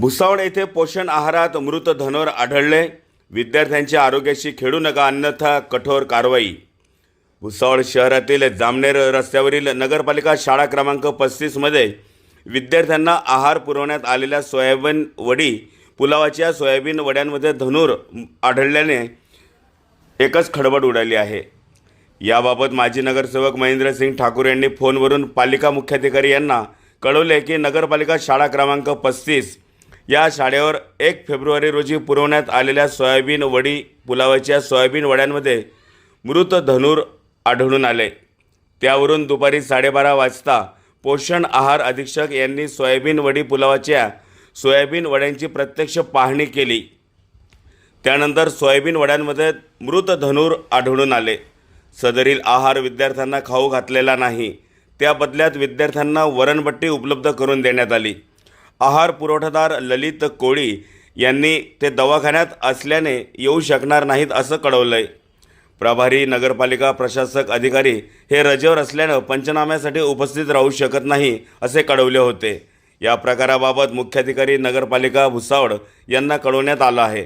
भुसावळ येथे पोषण आहारात मृत धनोर आढळले. विद्यार्थ्यांच्या आरोग्याशी खेळू नका अन्यथा कठोर कारवाई. भुसावळ शहरातील जामनेर रस्त्यावरील नगरपालिका शाळा क्रमांक पस्तीसमध्ये विद्यार्थ्यांना आहार पुरवण्यात आलेल्या सोयाबीन वडी पुलावाच्या सोयाबीन वड्यांमध्ये धनूर आढळल्याने एकच खडबड उडाली आहे. याबाबत माजी नगरसेवक महेंद्रसिंग ठाकूर यांनी फोनवरून पालिका मुख्याधिकारी यांना कळवले की नगरपालिका शाळा क्रमांक पस्तीस या शाळेवर एक फेब्रुवारी रोजी पुरवण्यात आलेल्या सोयाबीन वडी पुलावाच्या सोयाबीन वड्यांमध्ये मृत धनुर आढळून आले. त्यावरून दुपारी साडेबारा वाजता पोषण आहार अधीक्षक यांनी सोयाबीन वडी पुलावाच्या सोयाबीन वड्यांची प्रत्यक्ष पाहणी केली. त्यानंतर सोयाबीन वड्यांमध्ये मृत धनूर आढळून आले. सदरील आहार विद्यार्थ्यांना खाऊ घातलेला नाही. त्या बदल्यात विद्यार्थ्यांना वरणबट्टी उपलब्ध करून देण्यात आली. आहार पुरवठादार ललित कोळी यांनी ते दवाखान्यात असल्याने येऊ शकणार नाहीत असं कळवलं आहे प्रभारी नगरपालिका प्रशासक अधिकारी हे रजेवर असल्यानं पंचनाम्यासाठी उपस्थित राहू शकत नाही असे कळवले होते. या प्रकाराबाबत मुख्याधिकारी नगरपालिका भुसावळ यांना कळवण्यात आलं आहे.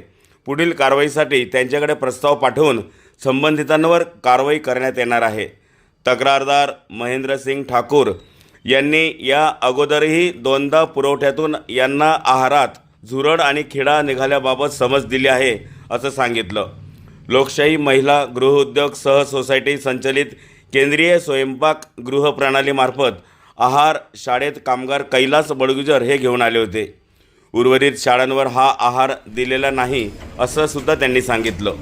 पुढील कारवाईसाठी त्यांच्याकडे प्रस्ताव पाठवून संबंधितांवर कारवाई करण्यात येणार आहे. तक्रारदार महेंद्रसिंग ठाकूर यांनी या अगोदरही दोनदा पुरवठ्यातून यांना आहारात झुरड आणि खिडा निघाल्याबाबत समज दिली आहे असं सांगितलं. लोकशाही महिला गृहउद्योग सह सोसायटी संचलित केंद्रीय स्वयंपाक गृह प्रणालीमार्फत आहार शाळेत कामगार कैलास बडगुजर हे घेऊन आले होते. उर्वरित शाळांवर हा आहार दिलेला नाही असं सुद्धा त्यांनी सांगितलं.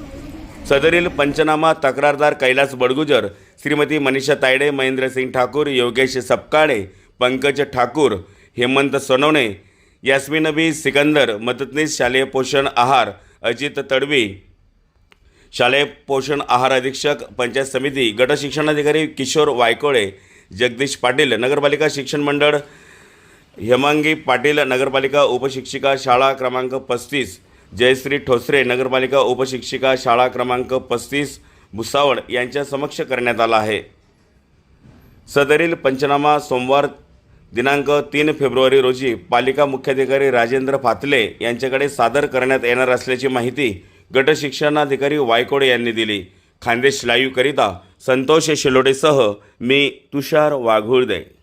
सदरील पंचनामा तक्रारदार कैलास बडगुजर श्रीमती मनीषा तायडे महेंद्रसिंग ठाकूर योगेश सपकाळे पंकज ठाकूर हेमंत सोनवणे यास्मिनबी सिकंदर मदतनीस शालेय पोषण आहार अजित तडवी शालेय पोषण आहार अधीक्षक पंचायत समिती गट शिक्षणाधिकारी किशोर वायकोळे जगदीश पाटील नगरपालिका शिक्षण मंडळ हेमांगी पाटील नगरपालिका उपशिक्षिका शाळा क्रमांक पस्तीस जयश्री ठोसरे नगरपालिका उपशिक्षिका शाळा क्रमांक पस्तीस भुसावळ यांच्या समक्ष करण्यात आला आहे. सदरील पंचनामा सोमवार दिनांक तीन फेब्रुवारी रोजी पालिका मुख्याधिकारी राजेंद्र फातले यांच्याकडे सादर करण्यात येणार असल्याची माहिती गटशिक्षणाधिकारी वायकोडे यांनी दिली. खानदेश लाईव्हकरिता संतोष शिलोडेसह मी तुषार वाघुळदे.